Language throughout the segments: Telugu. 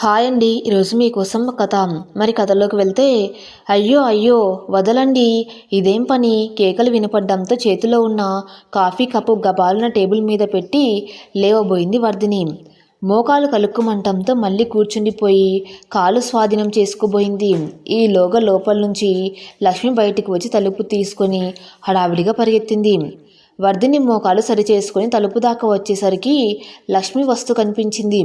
హాయ్ అండి ఈరోజు మీకోసం కథ. మరి కథలోకి వెళ్తే అయ్యో అయ్యో వదలండి. ఇదేం పని? కేకలు వినపడ్డంతో చేతిలో ఉన్న కాఫీ కప్పు గబాలున టేబుల్ మీద పెట్టి లేవబోయింది వర్ధిని. మోకాలు కలుక్కుమంటంతో మళ్ళీ కూర్చుండిపోయి కాలు స్వాధీనం చేసుకోబోయింది. ఈలోగా లోపల నుంచి లక్ష్మి బయటికి వచ్చి తలుపు తీసుకొని హడావిడిగా పరిగెత్తింది. వర్ధిని మోకాలు సరిచేసుకొని తలుపు దాకా వచ్చేసరికి లక్ష్మి వస్తు కనిపించింది.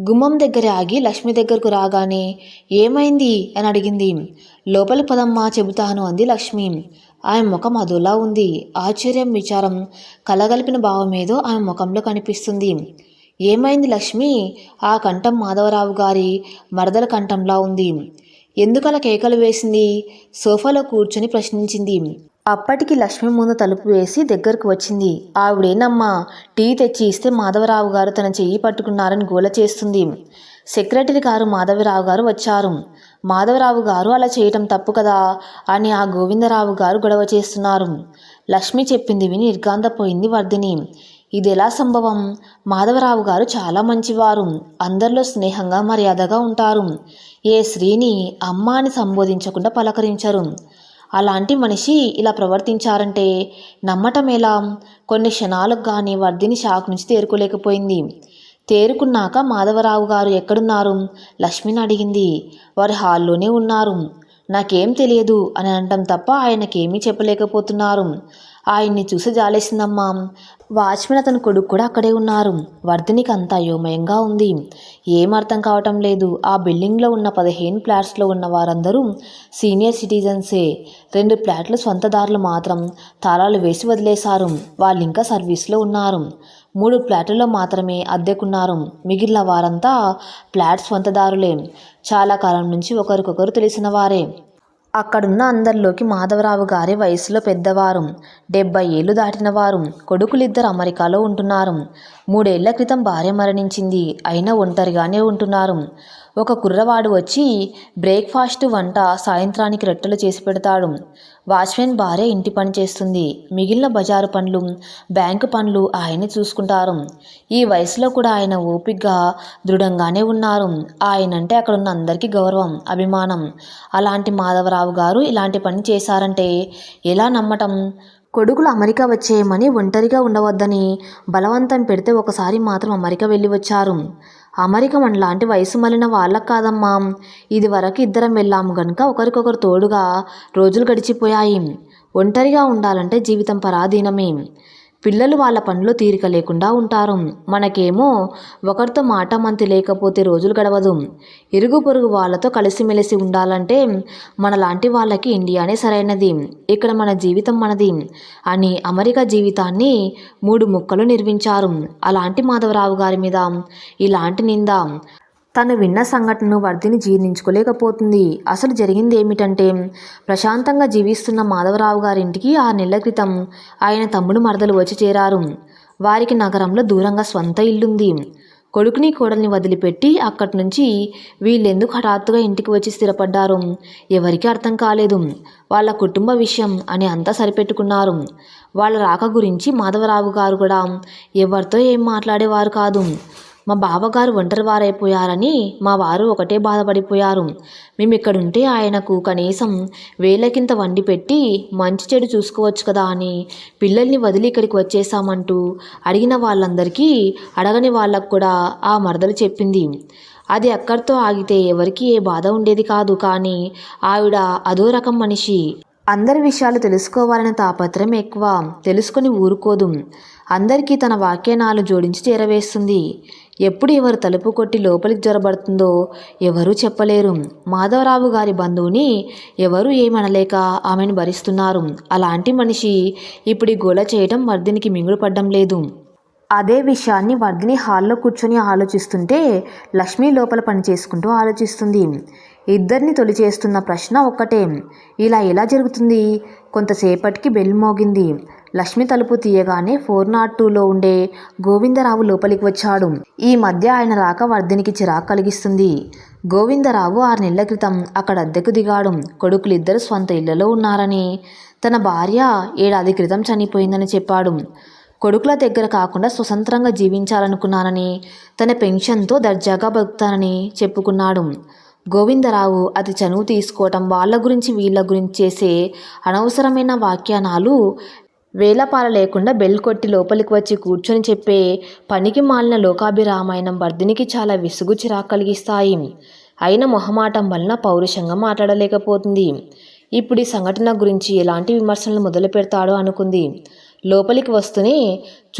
గుమ్మం దగ్గర ఆగి లక్ష్మి దగ్గరకు రాగానే ఏమైంది? అని అడిగింది. లోపల పదమ్మా చెబుతాను అంది లక్ష్మి. ఆమె ముఖం అదోలా ఉంది. ఆశ్చర్యం విచారం కలగలిపిన భావమేదో ఆమె ముఖంలో కనిపిస్తుంది. ఏమైంది లక్ష్మి? ఆ కంఠం మాధవరావు గారి మరదల కంఠంలా ఉంది. ఎందుకలా కేకలు వేసింది? సోఫాలో కూర్చొని ప్రశ్నించింది. అప్పటికి లక్ష్మి ముందు తలుపు వేసి దగ్గరకు వచ్చింది. ఆవిడేనమ్మా టీ తెచ్చి ఇస్తే మాధవరావు గారు తన చెయ్యి పట్టుకున్నారని గోల చేస్తుంది. సెక్రటరీ గారు మాధవరావు గారు వచ్చారు. మాధవరావు గారు అలా చేయటం తప్పు కదా అని ఆ గోవిందరావు గారు గొడవ చేస్తున్నారు. లక్ష్మి చెప్పింది విని నిర్గాంతపోయింది వర్ధిని. ఇది ఎలా సంభవం? మాధవరావు గారు చాలా మంచివారు. అందరిలో స్నేహంగా మర్యాదగా ఉంటారు. ఏ స్త్రీని అమ్మ అని సంబోధించకుండా పలకరించరు. అలాంటి మనిషి ఇలా ప్రవర్తించారంటే నమ్మటం ఎలా? కొన్ని క్షణాలకు కానీ వర్ధిని షాక్ నుంచి తేరుకోలేకపోయింది. తేరుకున్నాక మాధవరావు గారు ఎక్కడున్నారు? లక్ష్మిని అడిగింది. వారి హాల్లోనే ఉన్నారు. నాకేం తెలియదు అని అనటం తప్ప ఆయనకేమీ చెప్పలేకపోతున్నారు. ఆయన్ని చూసి జాలేసిందమ్మా. వాచ్మెన్ అతని కొడుకు కూడా అక్కడే ఉన్నారు. వర్ధినికి అంత అయోమయంగా ఉంది. ఏం అర్థం కావటం లేదు. ఆ బిల్డింగ్లో ఉన్న పదిహేను ఫ్లాట్స్లో ఉన్న వారందరూ సీనియర్ సిటిజన్సే. రెండు ఫ్లాట్లు సొంతదారులు మాత్రం తాళాలు వేసి వదిలేశారు. వాళ్ళు ఇంకా సర్వీస్లో ఉన్నారు. మూడు ఫ్లాట్లలో మాత్రమే అద్దెకున్నారు. మిగిలిన వారంతా ఫ్లాట్ సొంతదారులే చాలా కాలం నుంచి ఒకరికొకరు తెలిసిన వారే. అక్కడున్న అందరిలోకి మాధవరావు గారి వయసులో పెద్దవారు. డెబ్బై ఏళ్ళు దాటిన వారు. కొడుకులిద్దరు అమెరికాలో ఉంటున్నారు. మూడేళ్ళ క్రితం భార్య మరణించింది. అయినా ఒంటరిగానే ఉంటున్నారు. ఒక కుర్రవాడు వచ్చి బ్రేక్ఫాస్ట్ వంట సాయంత్రానికి రెట్టెలు చేసి పెడతాడు. వాచ్మెన్ భార్య ఇంటి పని చేస్తుంది. మిగిలిన బజారు పనులు బ్యాంకు పనులు ఆయనే చూసుకుంటారు. ఈ వయసులో కూడా ఆయన ఓపిగ్గా దృఢంగానే ఉన్నారు. ఆయనంటే అక్కడ ఉన్న అందరికీ గౌరవం అభిమానం. అలాంటి మాధవరావు గారు ఇలాంటి పని చేశారంటే ఎలా నమ్మటం? కొడుకులు అమెరికా వచ్చేయమని ఒంటరిగా ఉండవద్దని బలవంతం పెడితే ఒకసారి మాత్రం అమెరికా వెళ్ళి వచ్చారు. అమెరికా మనలాంటి వయసు మళ్ళిన వాళ్ళకు కాదమ్మా. ఇది వరకు ఇద్దరం వెళ్ళాము గనుక ఒకరికొకరు తోడుగా రోజులు గడిచిపోయాయి. ఒంటరిగా ఉండాలంటే జీవితం పరాధీనమే. పిల్లలు వాళ్ళ పనిలో తీరిక లేకుండా ఉంటారు. మనకేమో ఒకరితో మాట మంతి లేకపోతే రోజులు గడవదు. ఇరుగు పొరుగు వాళ్ళతో కలిసిమెలిసి ఉండాలంటే మనలాంటి వాళ్ళకి ఇండియానే సరైనది. ఇక్కడ మన జీవితం మనది అని అమెరికా జీవితాన్ని మూడు ముక్కలు నిర్మించారు. అలాంటి మాధవరావు గారి మీద ఇలాంటి నింద. తను విన్న సంఘటనను వర్ధిని జీర్ణించుకోలేకపోతుంది. అసలు జరిగింది ఏమిటంటే ప్రశాంతంగా జీవిస్తున్న మాధవరావు గారింటికి ఆ నెల క్రితం ఆయన తమ్ముడు మరదలు వచ్చి చేరారు. వారికి నగరంలో దూరంగా స్వంత ఇల్లుంది. కొడుకుని కోడల్ని వదిలిపెట్టి అక్కడి నుంచి వీళ్ళెందుకు హఠాత్తుగా ఇంటికి వచ్చి స్థిరపడ్డారు? ఎవరికీ అర్థం కాలేదు. వాళ్ళ కుటుంబ విషయం అని అంతా సరిపెట్టుకున్నారు. వాళ్ళ రాక గురించి మాధవరావు గారు కూడా ఎవరితో ఏం మాట్లాడేవారు కాదు. మా బావగారు ఒంటరివారైపోయారని మా వారు ఒకటే బాధపడిపోయారు. మేము ఇక్కడుంటే ఆయనకు కనీసం వేలకింత వండి పెట్టి మంచి చెడు చూసుకోవచ్చు కదా అని పిల్లల్ని వదిలి ఇక్కడికి వచ్చేసామంటూ అడిగిన వాళ్ళందరికీ అడగని వాళ్ళకు కూడా ఆ మరదలు చెప్పింది. అది అక్కడితో ఆగితే ఎవరికి ఏ బాధ ఉండేది కాదు కానీ ఆవిడ అదో రకం మనిషి. అందరి విషయాలు తెలుసుకోవాలనే తాపత్రయం ఎక్కువ. తెలుసుకొని ఊరుకోదు. అందరికీ తన వాక్యానాలు జోడించి చేరవేస్తుంది. ఎప్పుడు ఎవరు తలుపు కొట్టి లోపలికి జొరబడుతుందో ఎవరూ చెప్పలేరు. మాధవరావు గారి బంధువుని ఎవరూ ఏమనలేక ఆమెను భరిస్తున్నారు. అలాంటి మనిషి ఇప్పుడు గోల చేయటం వర్ధినికి మింగుడు పడ్డం లేదు. అదే విషయాన్ని వర్ధిని హాల్లో కూర్చొని ఆలోచిస్తుంటే లక్ష్మి లోపల పని చేసుకుంటూ ఆలోచిస్తుంది. ఇద్దరిని తొలి చేస్తున్న ప్రశ్న ఒక్కటే. ఇలా ఎలా జరుగుతుంది? కొంతసేపటికి బెల్ మోగింది. లక్ష్మి తలుపు తీయగానే ఫోర్ నాట్ టూలో ఉండే గోవిందరావు లోపలికి వచ్చాడు. ఈ మధ్య ఆయన రాక వర్ధినికి చిరాకు కలిగిస్తుంది. గోవిందరావు ఆరు నెలల క్రితం అక్కడ అద్దెకు దిగాడు. కొడుకులిద్దరు స్వంత ఇళ్ళలో ఉన్నారని తన భార్య ఏడాది క్రితం చనిపోయిందని చెప్పాడు. కొడుకుల దగ్గర కాకుండా స్వతంత్రంగా జీవించాలనుకున్నానని తన పెన్షన్తో దర్జాగా బతుకుతానని చెప్పుకున్నాడు. గోవిందరావు అతి చనువు తీసుకోవటం వాళ్ళ గురించి వీళ్ళ గురించి చేసే అనవసరమైన వ్యాఖ్యానాలు వేలపాల లేకుండా బెల్ కొట్టి లోపలికి వచ్చి కూర్చొని చెప్పే పనికి మాలిన లోకాభిరామాయణం వర్ధినికి చాలా విసుగు చిరాకు కలిగిస్తాయి. అయిన మొహమాటం వలన పౌరుషంగా మాట్లాడలేకపోతుంది. ఇప్పుడు ఈ సంఘటన గురించి ఎలాంటి విమర్శలు మొదలు పెడతాడో అనుకుంది. లోపలికి వస్తూనే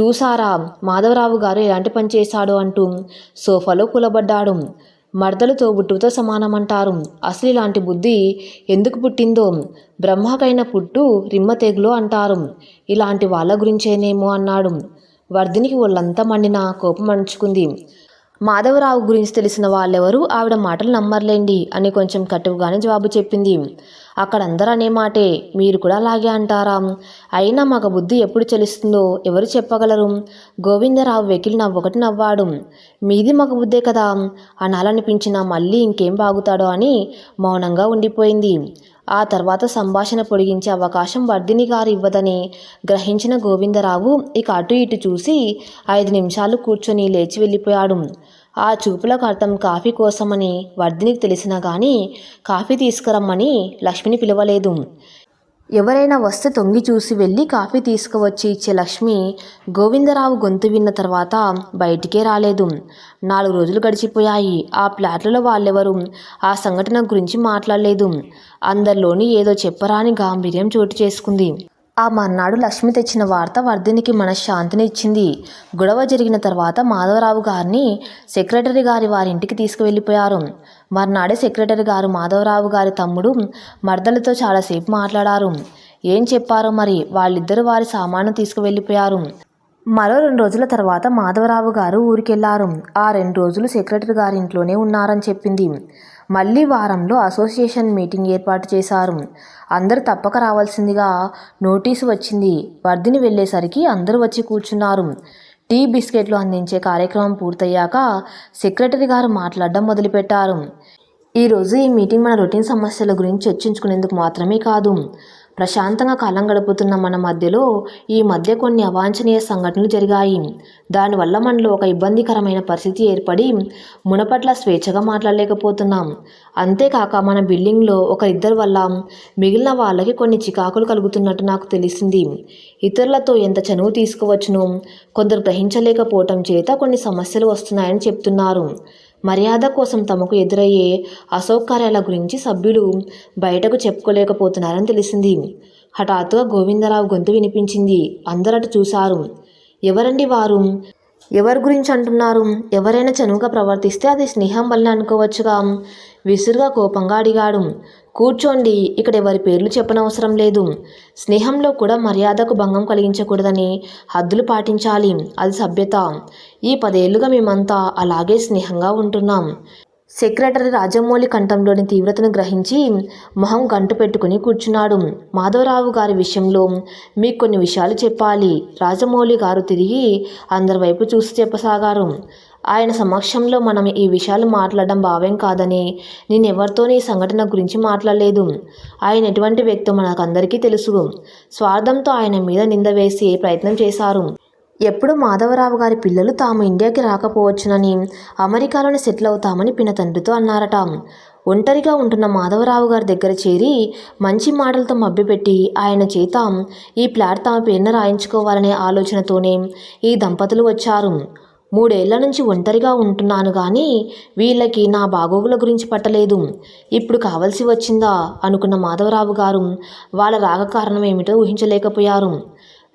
చూసారా మాధవరావు గారు ఎలాంటి పని చేశాడో అంటూ సోఫాలో కూలబడ్డాడు. మర్దలతో తోబుట్టుతో సమానమంటారు. అసలు ఇలాంటి బుద్ధి ఎందుకు పుట్టిందో బ్రహ్మకైన పుట్టు రిమ్మ తెగులు అంటారు. ఇలాంటి వాళ్ళ గురించేనేమో అన్నాడు. వర్ధినికి ఒళ్ళంతా మండిన కోపం అణుచుకుంది. మాధవరావు గురించి తెలిసిన వాళ్ళెవరూ ఆవిడ మాటలు నమ్మర్లేండి అని కొంచెం కటువుగానే జవాబు చెప్పింది. అక్కడందరూ అనే మాటే. మీరు కూడా అలాగే అంటారా. అయినా మగ బుద్ధి ఎప్పుడు చెలుస్తుందో ఎవరు చెప్పగలరు? గోవిందరావు వెకిలి నవ్వొకటి నవ్వాడు. మీది మగ బుద్ధే కదా. అనాలనిపించినా మళ్ళీ ఇంకేం బాగుతాడో అని మౌనంగా ఉండిపోయింది. ఆ తర్వాత సంభాషణ పొడిగించే అవకాశం వర్ధిని గారు ఇవ్వదని గ్రహించిన గోవిందరావు ఇక అటు ఇటు చూసి ఐదు నిమిషాలు కూర్చొని లేచి వెళ్ళిపోయాడు. ఆ చూపులకు అర్థం కాఫీ కోసమని వర్ధినికి తెలిసినా కానీ కాఫీ తీసుకురమ్మని లక్ష్మిని పిలవలేదు. ఎవరైనా వస్తే తొంగి చూసి వెళ్ళి కాఫీ తీసుకువచ్చి ఇచ్చే లక్ష్మి గోవిందరావు గొంతు విన్న తర్వాత బయటికే రాలేదు. నాలుగు రోజులు గడిచిపోయాయి. ఆ ప్లాట్లలో వాళ్ళెవరూ ఆ సంఘటన గురించి మాట్లాడలేదు. అందరిలోని ఏదో చెప్పరాని గాంభీర్యం చోటు చేసుకుంది. ఆ మర్నాడు లక్ష్మి తెచ్చిన వార్త వర్ధినికి మనశ్శాంతిని ఇచ్చింది. గొడవ జరిగిన తర్వాత మాధవరావు గారిని సెక్రటరీ గారి వారింటికి తీసుకువెళ్ళిపోయారు. మర్నాడే సెక్రటరీ గారు మాధవరావు గారి తమ్ముడు మర్దలతో చాలాసేపు మాట్లాడారు. ఏం చెప్పారో మరి? వాళ్ళిద్దరూ వారి సామాను తీసుకువెళ్ళిపోయారు. మరో రెండు రోజుల తర్వాత మాధవరావు గారు ఊరికెళ్ళారు. ఆ రెండు రోజులు సెక్రటరీ గారి ఇంట్లోనే ఉన్నారని చెప్పింది. మళ్ళీ వారంలో అసోసియేషన్ మీటింగ్ ఏర్పాటు చేశారు. అందరూ తప్పక రావాల్సిందిగా నోటీసు వచ్చింది. వర్ధిని వెళ్ళేసరికి అందరూ వచ్చి కూర్చున్నారు. టీ బిస్కెట్లు అందించే కార్యక్రమం పూర్తయ్యాక సెక్రటరీ గారు మాట్లాడడం మొదలుపెట్టారు. ఈరోజు ఈ మీటింగ్ మన రొటీన్ సమస్యల గురించి చర్చించుకునేందుకు మాత్రమే కాదు. ప్రశాంతంగా కాలం గడుపుతున్న మన మధ్యలో ఈ మధ్య కొన్ని అవాంఛనీయ సంఘటనలు జరిగాయి. దానివల్ల మనలో ఒక ఇబ్బందికరమైన పరిస్థితి ఏర్పడి మునపట్ల స్వేచ్ఛగా మాట్లాడలేకపోతున్నాం. అంతేకాక మన బిల్డింగ్లో ఒకరిద్దరి వల్ల మిగిలిన వాళ్ళకి కొన్ని చికాకులు కలుగుతున్నట్టు నాకు తెలిసింది. ఇతరులతో ఎంత చనువు తీసుకోవచ్చునో కొందరు గ్రహించలేకపోవటం చేత కొన్ని సమస్యలు వస్తున్నాయని చెప్తున్నారు. మర్యాద కోసం తమకు ఎదురయ్యే అసౌకర్యాల గురించి సభ్యులు బయటకు చెప్పుకోలేకపోతున్నారని తెలిసింది. హఠాత్తుగా గోవిందరావు గొంతు వినిపించింది. అందరటు చూశారు. ఎవరండి వారు? ఎవరి గురించి అంటున్నారు? ఎవరైనా చనువుగా ప్రవర్తిస్తే అది స్నేహం వల్ల అనుకోవచ్చుగా. విసురుగా కోపంగా అడిగాడు. కూర్చోండి ఇక్కడ ఎవరి పేర్లు చెప్పనవసరం లేదు. స్నేహంలో కూడా మర్యాదకు భంగం కలిగించకూడదని హద్దులు పాటించాలి. అది సభ్యత. ఈ పదేళ్ళుగా మేమంతా అలాగే స్నేహంగా ఉంటున్నాం. సెక్రటరీ రాజమౌళి కంఠంలోని తీవ్రతను గ్రహించి మొహం గంటు పెట్టుకుని కూర్చున్నాడు. మాధవరావు గారి విషయంలో మీకు కొన్ని విషయాలు చెప్పాలి. రాజమౌళి గారు తిరిగి అందరి వైపు చూసి చెప్పసాగారు. ఆయన సమక్షంలో మనం ఈ విషయాలు మాట్లాడడం భావ్యం కాదని నేను ఈ సంఘటన గురించి మాట్లాడలేదు. ఆయన ఎటువంటి వ్యక్తో మనకందరికీ తెలుసు. స్వార్థంతో ఆయన మీద నింద వేసి ప్రయత్నం చేశారు. ఎప్పుడు మాధవరావు గారి పిల్లలు తాము ఇండియాకి రాకపోవచ్చునని అమెరికాలోనే సెటిల్ అవుతామని పిన తండ్రితో అన్నారట. ఒంటరిగా ఉంటున్న మాధవరావు గారి దగ్గర చేరి మంచి మాటలతో మభ్యపెట్టి ఆయన చేత ఈ ప్లాట్ తమ పేరున రాయించుకోవాలనే ఆలోచనతోనే ఈ దంపతులు వచ్చారు. మూడేళ్ళ నుంచి ఒంటరిగా ఉంటున్నాను కానీ వీళ్ళకి నా బాగోగుల గురించి పట్టలేదు. ఇప్పుడు కావలసి వచ్చిందా? అనుకున్న మాధవరావు గారు వాళ్ళ రాగ కారణం ఏమిటో ఊహించలేకపోయారు.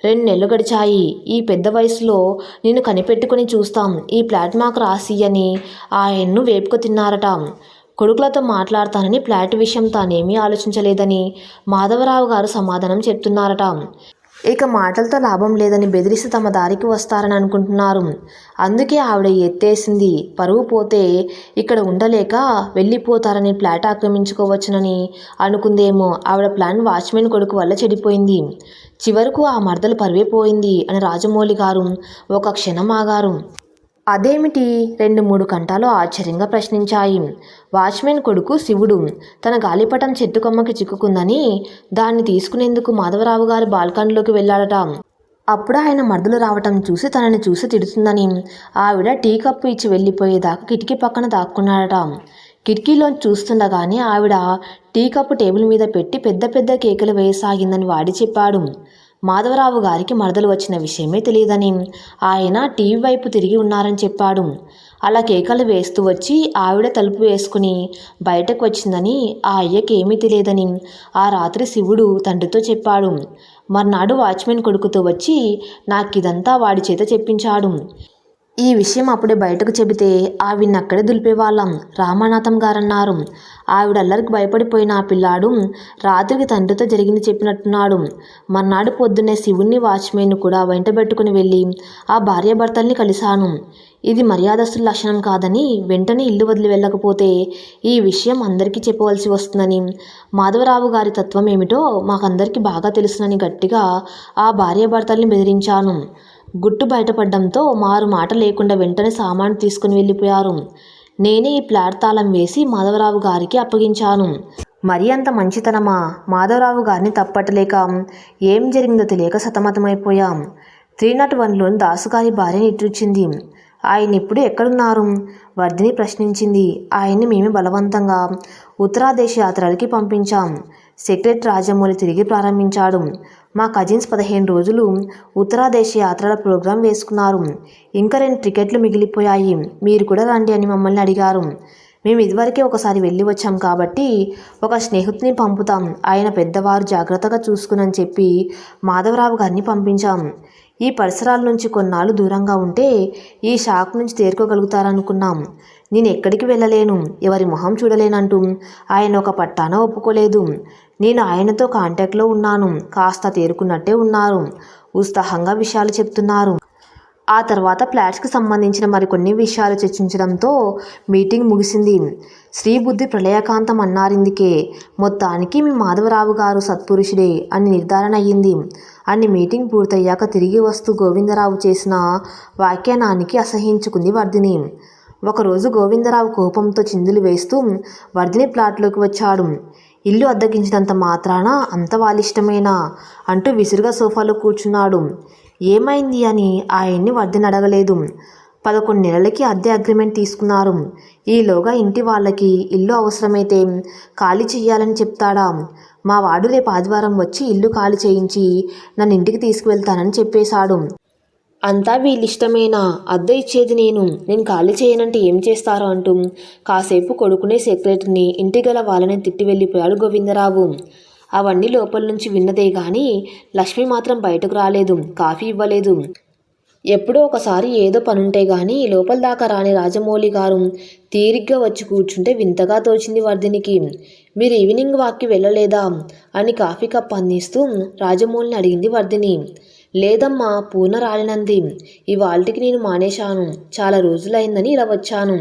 రెండు నెలలు గడిచాయి. ఈ పెద్ద వయసులో నిన్ను కనిపెట్టుకుని చూస్తాం. ఈ ప్లాట్ మాకు రాసి అని ఆయన్ను వేపుకు తిన్నారట. కొడుకులతో మాట్లాడతానని ప్లాట్ విషయం తానేమీ ఆలోచించలేదని మాధవరావు గారు సమాధానం చెప్తున్నారట. ఇక మాటలతో లాభం లేదని బెదిరిస్తే తమ దారికి వస్తారని అనుకుంటున్నారు. అందుకే ఆవిడ ఎత్తేసింది. పరువు పోతే ఇక్కడ ఉండలేక వెళ్ళిపోతారని ఫ్లాట్ ఆక్రమించుకోవచ్చునని అనుకుందేమో. ఆవిడ ప్లాన్ వాచ్మెన్ కొడుకు వల్ల చెడిపోయింది. చివరకు ఆ మరదలు పరువే పోయింది అని రాజమౌళి గారు ఒక క్షణం ఆగారు. అదేమిటి? రెండు మూడు కంటాలు ఆశ్చర్యంగా ప్రశ్నించాయి. వాచ్మెన్ కొడుకు శివుడు తన గాలిపటం చెట్టు కొమ్మకి చిక్కుకుందని దాన్ని తీసుకునేందుకు మాధవరావు గారు బాల్కనీలోకి వెళ్ళాడట. అప్పుడు ఆయన మర్దులు రావటం చూసి తనని చూసి తిడుతుందని ఆవిడ టీ కప్పు ఇచ్చి వెళ్ళిపోయేదాకా కిటికీ పక్కన దాక్కున్నాడట. కిటికీలో చూస్తుండగానే ఆవిడ టీ కప్పు టేబుల్ మీద పెట్టి పెద్ద పెద్ద కేకలు వేయసాగిందని వాడి చెప్పాడు. మాధవరావు గారికి మరదలు వచ్చిన విషయమే తెలియదని. ఆయన టీవీ వైపు తిరిగి ఉన్నారని చెప్పాడు. అలా కేకలు వేస్తూ వచ్చి ఆవిడ తలుపు వేసుకుని బయటకు వచ్చిందని ఆ అయ్యకి ఏమీ తెలియదని ఆ రాత్రి శివుడు తండ్రితో చెప్పాడు. మర్నాడు వాచ్మెన్ కొడుకుతో వచ్చి నాకిదంతా వాడి చేత చెప్పించాడు. ఈ విషయం అప్పుడే బయటకు చెబితే ఆవిడ్ని అక్కడే దులిపేవాళ్ళం. రామానాథం గారన్నారు. ఆవిడ అల్లరికి భయపడిపోయిన ఆ పిల్లాడు రాత్రికి తండ్రితో జరిగింది చెప్పినట్టున్నాడు. మర్నాడు పొద్దున్నే శివుణ్ణి వాచ్మెన్ కూడా వెంటబెట్టుకుని వెళ్ళి ఆ భార్యాభర్తల్ని కలిశాను. ఇది మర్యాదస్తుల లక్షణం కాదని వెంటనే ఇల్లు వదిలి వెళ్ళకపోతే ఈ విషయం అందరికీ చెప్పవలసి వస్తుందని. మాధవరావు గారి తత్వం ఏమిటో మాకందరికీ బాగా తెలుసునని గట్టిగా ఆ భార్యాభర్తల్ని బెదిరించాను. గుట్టు బయటపడడంతో మారు మాట లేకుండా వెంటనే సామాను తీసుకుని వెళ్ళిపోయారు. నేనే ఈ ప్లాట్ తాళం వేసి మాధవరావు గారికి అప్పగించాను. మరి అంత మంచితనమా? మాధవరావు గారిని తప్పట్టలేక ఏం జరిగిందో తెలియక సతమతమైపోయాం. త్రీ నాట్ వన్లోని దాసుగారి భార్యని ఇట్టిచ్చింది. ఆయన ఇప్పుడు ఎక్కడున్నారు? వర్ధిని ప్రశ్నించింది. ఆయన్ని మేము బలవంతంగా ఉత్తరాదేశ యాత్రలకి పంపించాం. సెక్రెట్ రాజమౌళి తిరిగి ప్రారంభించాడు. మా కజిన్స్ పదిహేను రోజులు ఉత్తరాదేశ యాత్రల ప్రోగ్రాం వేసుకున్నారు. ఇంకా రెండు టికెట్లు మిగిలిపోయాయి. మీరు కూడా రండి అని మమ్మల్ని అడిగారు. మేము ఇదివరకే ఒకసారి వెళ్ళి వచ్చాం కాబట్టి ఒక స్నేహితుని పంపుతాం. ఆయన పెద్దవారు జాగ్రత్తగా చూసుకునని చెప్పి మాధవరావు గారిని పంపించాం. ఈ పరిసరాల నుంచి కొన్నాళ్ళు దూరంగా ఉంటే ఈ షాక్ నుంచి తేరుకోగలుగుతారనుకున్నాం. నేను ఎక్కడికి వెళ్ళలేను. ఎవరి మొహం చూడలేనంటూ ఆయన ఒక పట్టాన ఒప్పుకోలేదు. నేను ఆయనతో కాంటాక్ట్లో ఉన్నాను. కాస్త తేరుకున్నట్టే ఉన్నారు. ఉత్సాహంగా విషయాలు చెప్తున్నారు. ఆ తర్వాత ఫ్లాట్స్కి సంబంధించిన మరికొన్ని విషయాలు చర్చించడంతో మీటింగ్ ముగిసింది. శ్రీబుద్ధి ప్రళయకాంతం అన్నారిందుకే. మొత్తానికి మీ మాధవరావు గారు సత్పురుషుడే అని నిర్ధారణ అయ్యింది. అని మీటింగ్ పూర్తయ్యాక తిరిగి వస్తూ గోవిందరావు చేసిన వ్యాఖ్యానానికి అసహించుకుంది వర్ధిని. ఒకరోజు గోవిందరావు కోపంతో చిందులు వేస్తూ వర్ధిని ప్లాట్లోకి వచ్చాడు. ఇల్లు అద్దగించినంత మాత్రాన అంత వాళ్ళిష్టమేనా? అంటూ విసురుగా సోఫాలో కూర్చున్నాడు. ఏమైంది అని ఆయన్ని వర్ధిని అడగలేదు. పదకొండు నెలలకి అద్దె అగ్రిమెంట్ తీసుకున్నారు. ఈలోగా ఇంటి వాళ్ళకి ఇల్లు అవసరమైతే ఖాళీ చెయ్యాలని చెప్తాడా. మా వాడు రేపు ఆదివారం వచ్చి ఇల్లు ఖాళీ చేయించి నన్ను ఇంటికి తీసుకువెళ్తానని చెప్పేశాడు. అంతా వీళ్ళిష్టమేనా? అద్దె ఇచ్చేది నేను. నేను ఖాళీ చేయనంటే ఏం చేస్తారో అంటూ కాసేపు కొడుకునే సెక్రటరీని ఇంటి గల వాళ్ళని తిట్టి వెళ్ళిపోయాడు గోవిందరావు. అవన్నీ లోపల నుంచి విన్నదే గాని లక్ష్మి మాత్రం బయటకు రాలేదు కాఫీ ఇవ్వలేదు. ఎప్పుడో ఒకసారి ఏదో పనుంటే గాని లోపల దాకా రాని రాజమౌళి గారు తీరిగ్గా వచ్చి కూర్చుంటే వింతగా తోచింది వర్ధినికి. మీరు ఈవినింగ్ వాక్కి వెళ్ళలేదా? అని కాఫీ కప్ అందిస్తూ రాజమౌళిని అడిగింది వర్ధిని. లేదమ్మా పూర్ణ రాలినంది. ఇవాళకి నేను మానేశాను. చాలా రోజులైందని ఇలా వచ్చాను.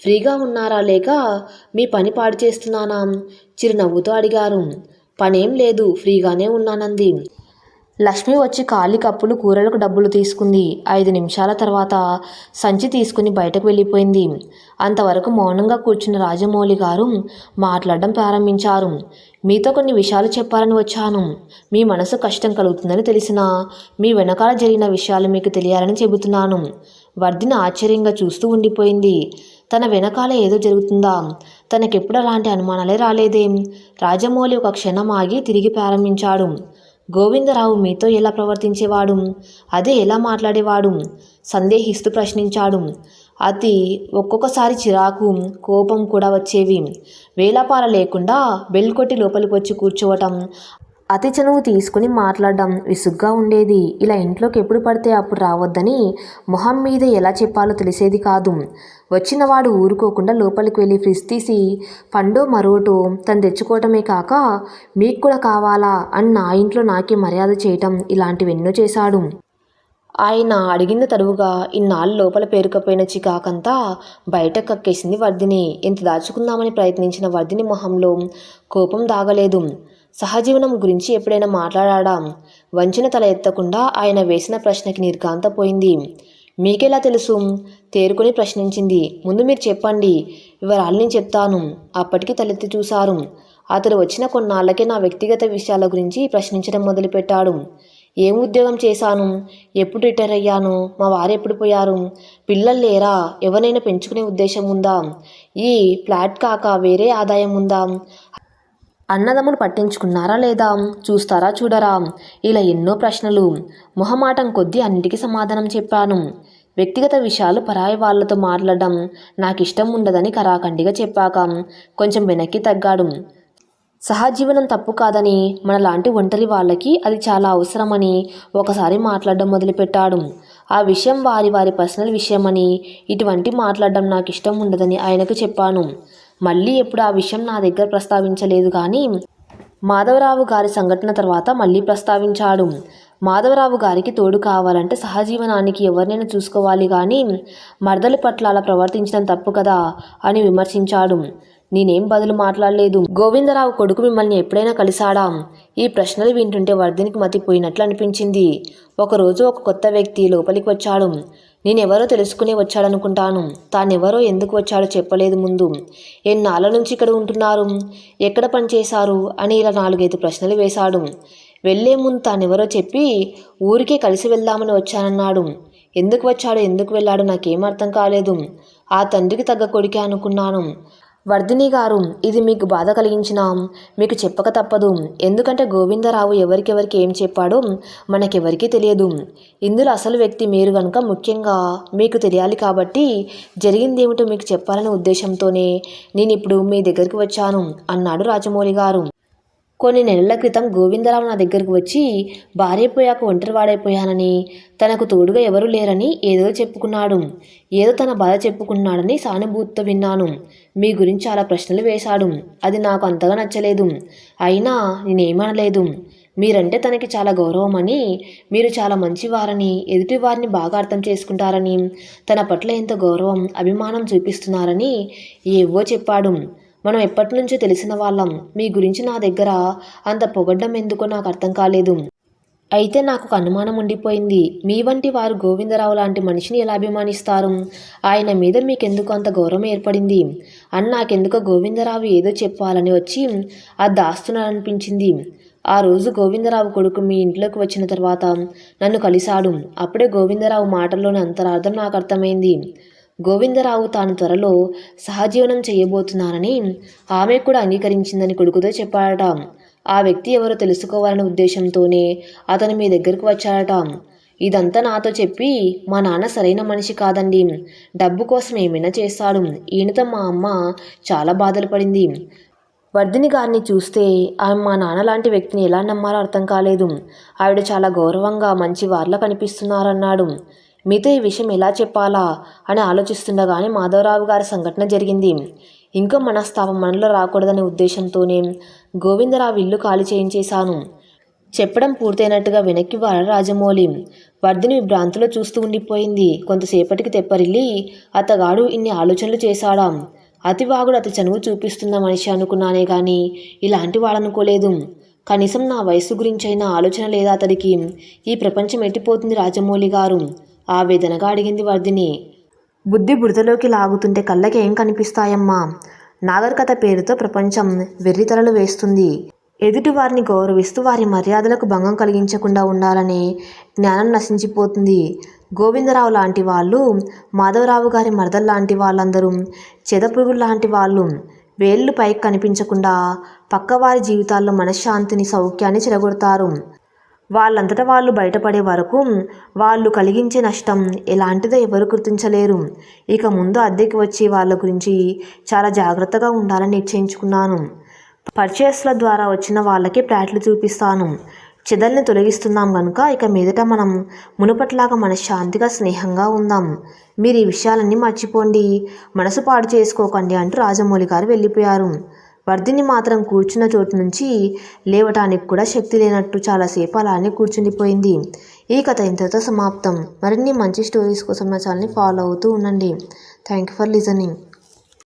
ఫ్రీగా ఉన్నారా లేక మీ పని పాడు చేస్తున్నానా? చిరునవ్వుతో అడిగారు. పనేం లేదు ఫ్రీగానే ఉన్నానంది. లక్ష్మి వచ్చి ఖాళీ కప్పులు కూరలకు డబ్బులు తీసుకుంది. ఐదు నిమిషాల తర్వాత సంచి తీసుకుని బయటకు వెళ్ళిపోయింది. అంతవరకు మౌనంగా కూర్చున్న రాజమౌళి గారు మాట్లాడడం ప్రారంభించారు. మీతో కొన్ని విషయాలు చెప్పాలని వచ్చాను. మీ మనసు కష్టం కలుగుతుందని తెలిసిన మీ వెనకాల జరిగిన విషయాలు మీకు తెలియాలని చెబుతున్నాను. వర్ధిని ఆశ్చర్యంగా చూస్తూ ఉండిపోయింది. తన వెనకాల ఏదో జరుగుతుందా? తనకెప్పుడు అలాంటి అనుమానాలే రాలేదేం. రాజమౌళి ఒక క్షణం ఆగి తిరిగి ప్రారంభించాడు. గోవిందరావు మీతో ఎలా ప్రవర్తించేవాడు? అదే ఎలా మాట్లాడేవాడు? సందేహిస్తూ ప్రశ్నించాడు. అతి ఒక్కొక్కసారి చిరాకు కోపం కూడా వచ్చేవి. వేలపాల లేకుండా బెల్ కొట్టి లోపలికి వచ్చి కూర్చోవటం అతి చనువు తీసుకుని మాట్లాడడం విసుగ్గా ఉండేది. ఇలా ఇంట్లోకి ఎప్పుడు పడితే అప్పుడు రావద్దని మొహం మీద ఎలా చెప్పాలో తెలిసేది కాదు. వచ్చినవాడు ఊరుకోకుండా లోపలికి వెళ్ళి ఫ్రిజ్ తీసి పండో మరోటో తను తెచ్చుకోవటమే కాక మీకు కూడా కావాలా అని నా ఇంట్లో నాకే మర్యాద చేయటం ఇలాంటివి ఎన్నో చేశాడు. ఆయన అడిగిన తరువుగా ఇన్నాళ్ళు లోపల పేరుకపోయిన చికాకంతా బయట కక్కేసింది వర్ధిని. ఎంత దాచుకుందామని ప్రయత్నించిన వర్ధిని మొహంలో కోపం దాగలేదు. సహజీవనం గురించి ఎప్పుడైనా మాట్లాడా వంచన తల ఎత్తకుండా ఆయన వేసిన ప్రశ్నకి నిర్గాంతపోయింది మీకెలా తెలుసు? తేరుకొని ప్రశ్నించింది. ముందు మీరు చెప్పండి. వివరాలు చెప్తాను. అప్పటికి తలెత్తి చూశారు. అతడు వచ్చిన కొన్నాళ్ళకే నా వ్యక్తిగత విషయాల గురించి ప్రశ్నించడం మొదలుపెట్టాడు. ఏం ఉద్యోగం చేశాను? ఎప్పుడు రిటైర్ అయ్యాను? మా వారు ఎప్పుడు పోయారు? పిల్లలు లేరా? ఎవరైనా పెంచుకునే ఉద్దేశం ఉందా? ఈ ఫ్లాట్ కాక వేరే ఆదాయం ఉందా? అన్నదమ్ములు పట్టించుకున్నారా లేదా? చూస్తారా చూడరా? ఇలా ఎన్నో ప్రశ్నలు. మొహమాటం కొద్దీ అన్నిటికీ సమాధానం చెప్పాను. వ్యక్తిగత విషయాలు పరాయి వాళ్ళతో మాట్లాడడం నాకు ఇష్టం ఉండదని కరాఖండిగా చెప్పాక కొంచెం వెనక్కి తగ్గాడు. సహజీవనం తప్పు కాదని మనలాంటి ఒంటరి వాళ్ళకి అది చాలా అవసరమని ఒకసారి మాట్లాడడం మొదలుపెట్టాడు. ఆ విషయం వారి వారి పర్సనల్ విషయమని ఇటువంటి మాట్లాడడం నాకు ఇష్టం ఉండదని ఆయనకు చెప్పాను. మళ్ళీ ఎప్పుడు ఆ విషయం నా దగ్గర ప్రస్తావించలేదు కానీ మాధవరావు గారి సంఘటన తర్వాత మళ్ళీ ప్రస్తావించాడు. మాధవరావు గారికి తోడు కావాలంటే సహజీవనానికి ఎవరినైనా చూసుకోవాలి కానీ మర్దల పట్ల అలా ప్రవర్తించడం తప్పు కదా అని విమర్శించాడు. నేనేం బదులు మాట్లాడలేదు. గోవిందరావు కొడుకు మిమ్మల్ని ఎప్పుడైనా కలిశాడా? ఈ ప్రశ్నలు వింటుంటే వర్ధనికి మతిపోయినట్లు అనిపించింది. ఒకరోజు ఒక కొత్త వ్యక్తి లోపలికి వచ్చాడు. నేనెవరో తెలుసుకునే వచ్చాడనుకుంటాను. తానెవరో ఎందుకు వచ్చాడో చెప్పలేదు ముందు. ఎన్నాళ్ళ నుంచి ఇక్కడ ఉంటున్నారు? ఎక్కడ పనిచేశారు? అని ఇలా నాలుగైదు ప్రశ్నలు వేశాడు. వెళ్ళే ముందు తానెవరో చెప్పి ఊరికే కలిసి వెళ్దామని వచ్చానన్నాడు. ఎందుకు వచ్చాడో? ఎందుకు వెళ్ళాడో? నాకేం అర్థం కాలేదు. ఆ తండ్రికి తగ్గ కొడుకే అనుకున్నాను. వర్ధిని గారు ఇది మీకు బాధ కలిగించినా మీకు చెప్పక తప్పదు. ఎందుకంటే గోవిందరావు ఎవరికెవరికి ఏం చెప్పాడో మనకెవరికీ తెలియదు. ఇందులో అసలు వ్యక్తి మీరు కనుక ముఖ్యంగా మీకు తెలియాలి కాబట్టి జరిగిందేమిటో మీకు చెప్పాలనే ఉద్దేశంతోనే నేను ఇప్పుడు మీ దగ్గరికి వచ్చాను అన్నాడు రాజమౌళి గారు. కొన్ని నెలల క్రితం గోవిందరావు నా దగ్గరకు వచ్చి భార్య పోయాక ఒంటరివాడైపోయానని తనకు తోడుగా ఎవరూ లేరని ఏదో చెప్పుకున్నాడు. ఏదో తన బాధ చెప్పుకున్నాడని సానుభూతితో విన్నాను. మీ గురించి చాలా ప్రశ్నలు వేశాడు. అది నాకు అంతగా నచ్చలేదు. అయినా నేనేమనలేదు. మీరంటే తనకి చాలా గౌరవమని మీరు చాలా మంచివారని ఎదుటివారిని బాగా అర్థం చేసుకుంటారని తన పట్ల ఎంత గౌరవం అభిమానం చూపిస్తున్నారని ఏవో చెప్పాడు. మనం ఎప్పటి నుంచో తెలిసిన వాళ్ళం. మీ గురించి నా దగ్గర అంత పొగడ్డం ఎందుకో నాకు అర్థం కాలేదు. అయితే నాకు ఒక అనుమానం ఉండిపోయింది. మీ వంటి వారు గోవిందరావు లాంటి మనిషిని ఎలా అభిమానిస్తారు? ఆయన మీద మీకెందుకు అంత గౌరవం ఏర్పడింది? అని నాకెందుకో గోవిందరావు ఏదో చెప్పాలని వచ్చి అది దాస్తున్నాననిపించింది ఆ రోజు గోవిందరావు కొడుకు మీ ఇంట్లోకి వచ్చిన తర్వాత నన్ను కలిశాడు. అప్పుడే గోవిందరావు మాటల్లోని అంతరార్థం నాకు అర్థమైంది. గోవిందరావు తాను త్వరలో సహజీవనం చేయబోతున్నానని ఆమె కూడా అంగీకరించిందని కొడుకుతో చెప్పాడట. ఆ వ్యక్తి ఎవరో తెలుసుకోవాలనే ఉద్దేశంతోనే అతను మీ దగ్గరకు వచ్చాడట. ఇదంతా నాతో చెప్పి మా నాన్న సరైన మనిషి కాదండి. డబ్బు కోసం ఏమైనా చేస్తాడు ఈయనతో మా అమ్మ చాలా బాధలు పడింది. వర్ధిని గారిని చూస్తే ఆమె మా నాన్న లాంటి వ్యక్తిని ఎలా నమ్మాలో అర్థం కాలేదు. ఆవిడ చాలా గౌరవంగా మంచి వారిలా కనిపిస్తున్నారన్నాడు. మీతో ఈ విషయం ఎలా చెప్పాలా అని ఆలోచిస్తుండగానే మాధవరావు గారి సంఘటన జరిగింది. ఇంకో మనస్తాపం మనలో రాకూడదనే ఉద్దేశంతోనే గోవిందరావు ఇల్లు ఖాళీ చేయించేశాను. చెప్పడం పూర్తయినట్టుగా వెనక్కి వరరాజమౌళి రాజమౌళి. వర్ధిని విభ్రాంతిలో చూస్తూ ఉండిపోయింది. కొంతసేపటికి తెప్పరిల్లి అతగాడు ఇన్ని ఆలోచనలు చేశాడా? అతివాగుడు అతి చనువు చూపిస్తున్న మనిషి అనుకున్నానే కానీ ఇలాంటి వాడనుకోలేదు. కనీసం నా వయసు గురించైనా ఆలోచన లేదా అతడికి? ఈ ప్రపంచం ఎట్టిపోతుంది రాజమౌళి గారు? ఆవేదనగా అడిగింది వర్ధిని. బుద్ధి బురదలోకి లాగుతుంటే కళ్ళకి ఏం కనిపిస్తాయమ్మా? నాగరికత పేరుతో ప్రపంచం వెర్రితలలు వేస్తుంది. ఎదుటి వారిని గౌరవిస్తూ వారి మర్యాదలకు భంగం కలిగించకుండా ఉండాలనే జ్ఞానం నశించిపోతుంది. గోవిందరావు లాంటి వాళ్ళు మాధవరావు గారి మరదలు లాంటి వాళ్ళందరూ చెదపురుగులు లాంటి వాళ్ళు వేళ్ళు పైకి కనిపించకుండా పక్కవారి జీవితాల్లో మనశ్శాంతిని సౌఖ్యాన్ని చెడగొడతారు వాళ్ళంతటా వాళ్ళు బయటపడే వరకు వాళ్ళు కలిగించే నష్టం ఎలాంటిదో ఎవరు గుర్తించలేరు. ఇక ముందు అద్దెకి వచ్చి వాళ్ళ గురించి చాలా జాగ్రత్తగా ఉండాలని నిశ్చయించుకున్నాను. పర్చేస్ల ద్వారా వచ్చిన వాళ్ళకి ప్లాట్లు చూపిస్తాను. చెదల్ని తొలగిస్తున్నాం కనుక ఇక మీదట మనం మునుపట్లాగా మనశ్శాంతిగా స్నేహంగా ఉందాం. మీరు ఈ విషయాలన్నీ మర్చిపోండి. మనసు పాడు చేసుకోకండి అంటూ రాజమౌళి గారు వెళ్ళిపోయారు. వర్ధిని మాత్రం కూర్చున్న చోటు నుంచి లేవటానికి కూడా శక్తి లేనట్టు చాలాసేపు అలానే కూర్చుండిపోయింది. ఈ కథ ఇంతతో సమాప్తం. మరిన్ని మంచి స్టోరీస్ కోసం నా ఛానల్ని ఫాలో అవుతూ ఉండండి. Thank you for listening.